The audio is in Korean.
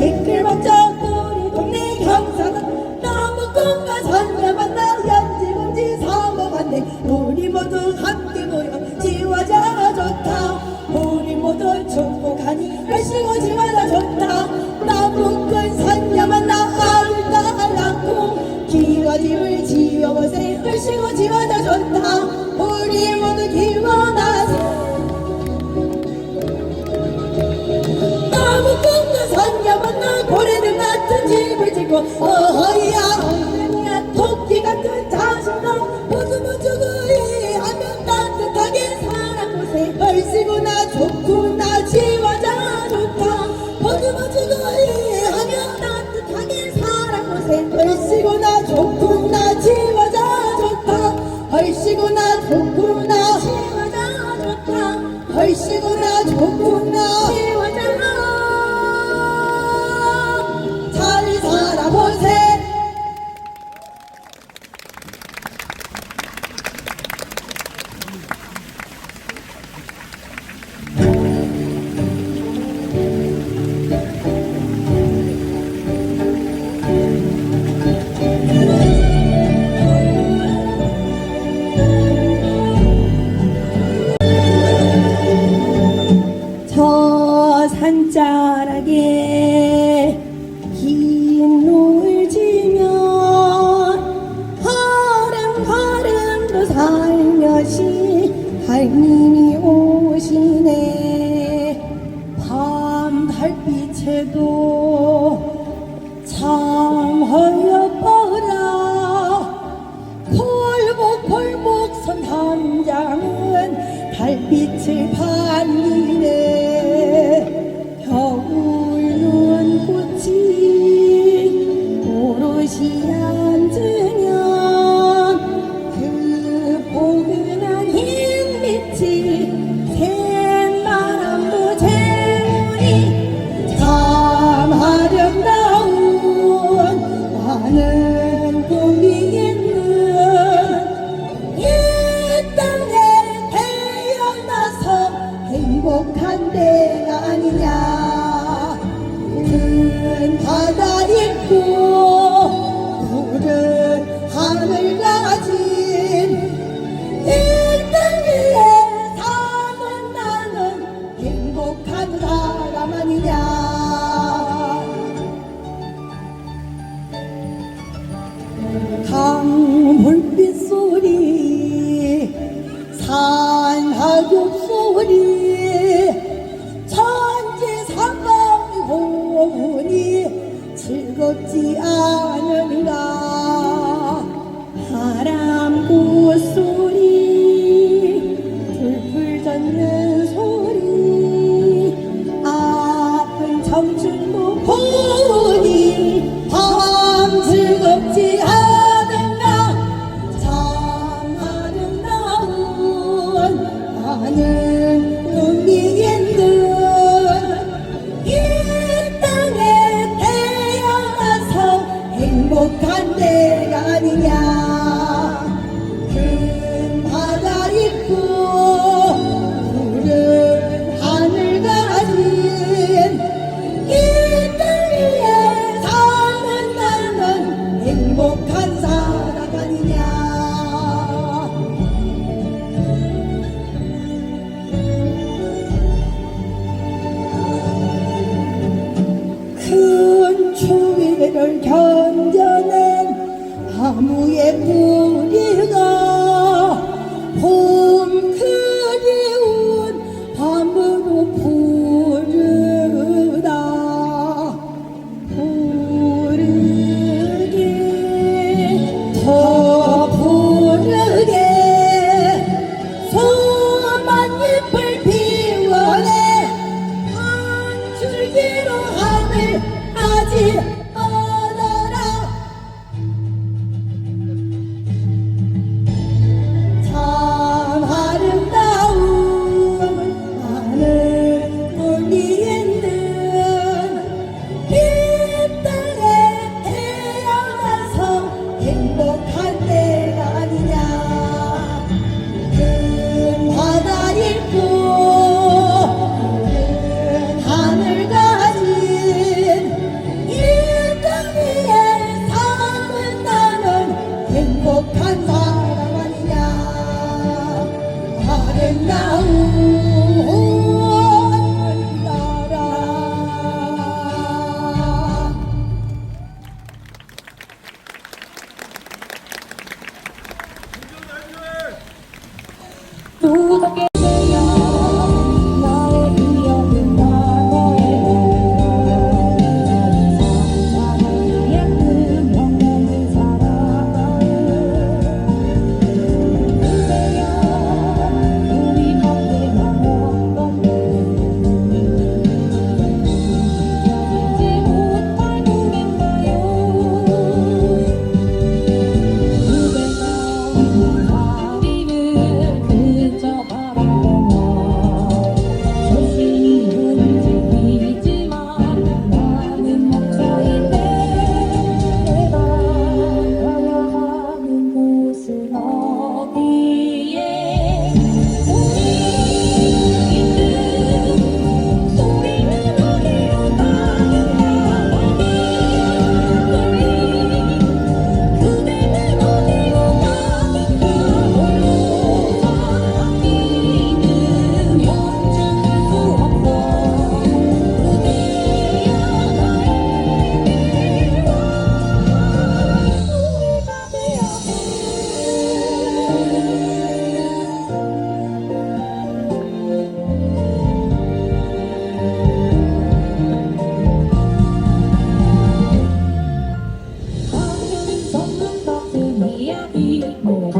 take their 얼씨구나 좋구나 지워져 좋다. 얼씨구나 좋구나. 지워져 좋다. 얼씨구나 살며시 할님이 오시네. 밤 달빛에도 참 허여뻐라. 골목골목 선탐장은 달빛을 바 행복한 때가 아니냐. 푸른 바다 있고 푸른 하늘 가진 일등 위에 사는 나는 행복한 사람 아니냐. 강물빛 소리 산하교 Ooh. more ยาปีโบ